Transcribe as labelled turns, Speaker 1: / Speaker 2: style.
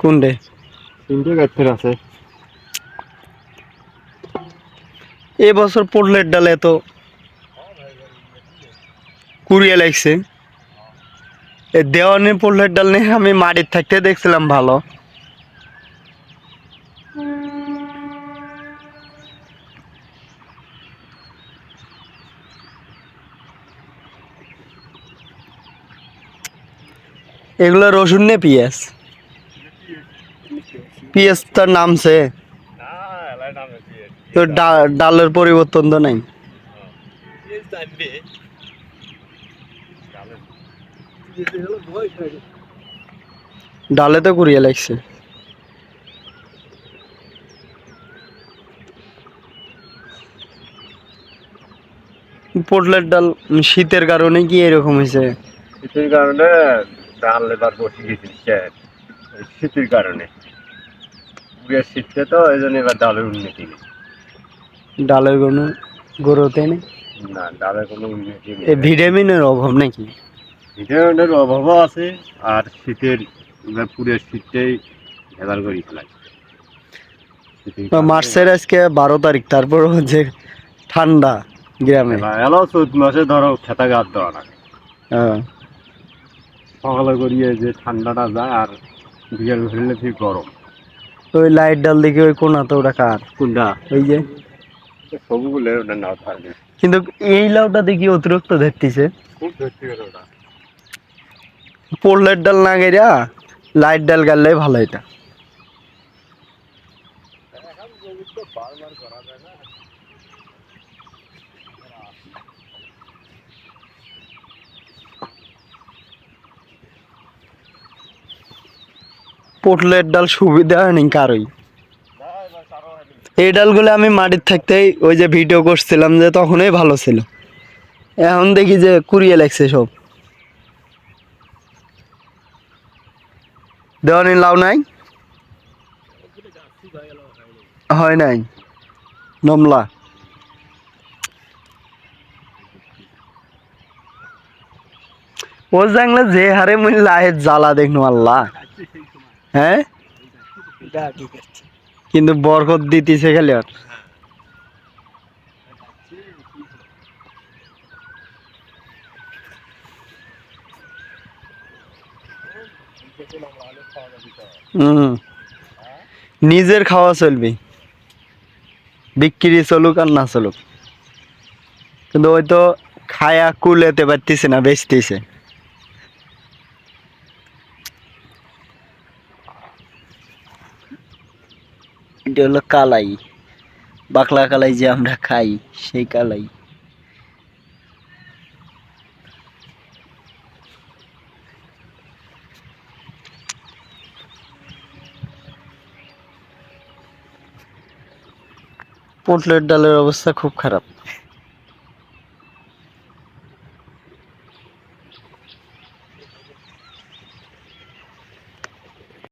Speaker 1: কোনটে?
Speaker 2: তিনটে গাছের আছে।
Speaker 1: এ বছর পোটলের ডালে তো কুড়িয়ে লাগছে। এ পোটলের ডাল নিয়ে আমি মাটির থাকতে দেখছিলাম ভালো। এগুলো রসুন নে পিঁয়াজ। পিঁয়াজ তার নামছে তো ডালের পরিবর্তন তো নাই। ডালে তো কুড়িয়ে লাগছে। পোটলের ডাল শীতের কারণে কি এরকম হয়েছে?
Speaker 2: শীতের কারণে ডাল এবার বসে গেছিল শীতের কারণে। পুরো শীতটা তো এই জন্য এবার ডালের উন্নতি নেই।
Speaker 1: ডালের কোনো গরুতে নেই?
Speaker 2: না ডালের কোনো উন্নতি নেই।
Speaker 1: ভিটামিনের অভাব নাকি?
Speaker 2: ভিটামিনের অভাবও আছে আর শীতের এবার পুরো শীতটাই ভেজাল করে ফেলাই।
Speaker 1: মার্চের আজকে বারো তারিখ তারপর হচ্ছে ঠান্ডা গ্রামে।
Speaker 2: এবার এলো চৈত মাসে ধরো খেতা গাছ দেওয়া লাগে।
Speaker 1: হ্যাঁ।
Speaker 2: সকালে করিয়ে যে ঠান্ডাটা যায় আর বিকেল হলে ঠিক গরম।
Speaker 1: তো ওই লাইট ডাল দেখি ওই কোনাতে ওটা কার?
Speaker 2: কোনটা?
Speaker 1: ওই যে?
Speaker 2: সবগুলো ওটা না থাকে
Speaker 1: কিন্তু এই লাউটা দেখি অতিরিক্ত ধরতেছে।
Speaker 2: খুব ধরতে গেলে ওটা।
Speaker 1: পোলের ডাল না গেরা লাইট ডাল গেলে ভালো এটা। পোটলের ডাল সুবিধা হয়নি কারোই। এই ডালগুলো আমি মাটির থাকতেই ওই যে ভিডিও করছিলাম যে তখনই ভালো ছিল। এখন দেখি যে কুড়িয়ে লাগছে সব। দেওয়ানি লাউ নাই? হয় নাই? নমলা। ও জানলে যে হারে মুই লাহের জ্বালা দেখনু আল্লাহ। হ্যাঁ? কিন্তু বরকত দিতেছে খালি আর। হুম। নিজের খাওয়া চলবে। বিক্রি চলুক আর না চলুক। কিন্তু ওই তো খায়া কুলেতে পারতেছে না বেচতেছে। এটা হলো কালাই। বাকলা কালাই যে আমরা খাই, সেই কালাই। পোটলের ডালের অবস্থা খুব খারাপ।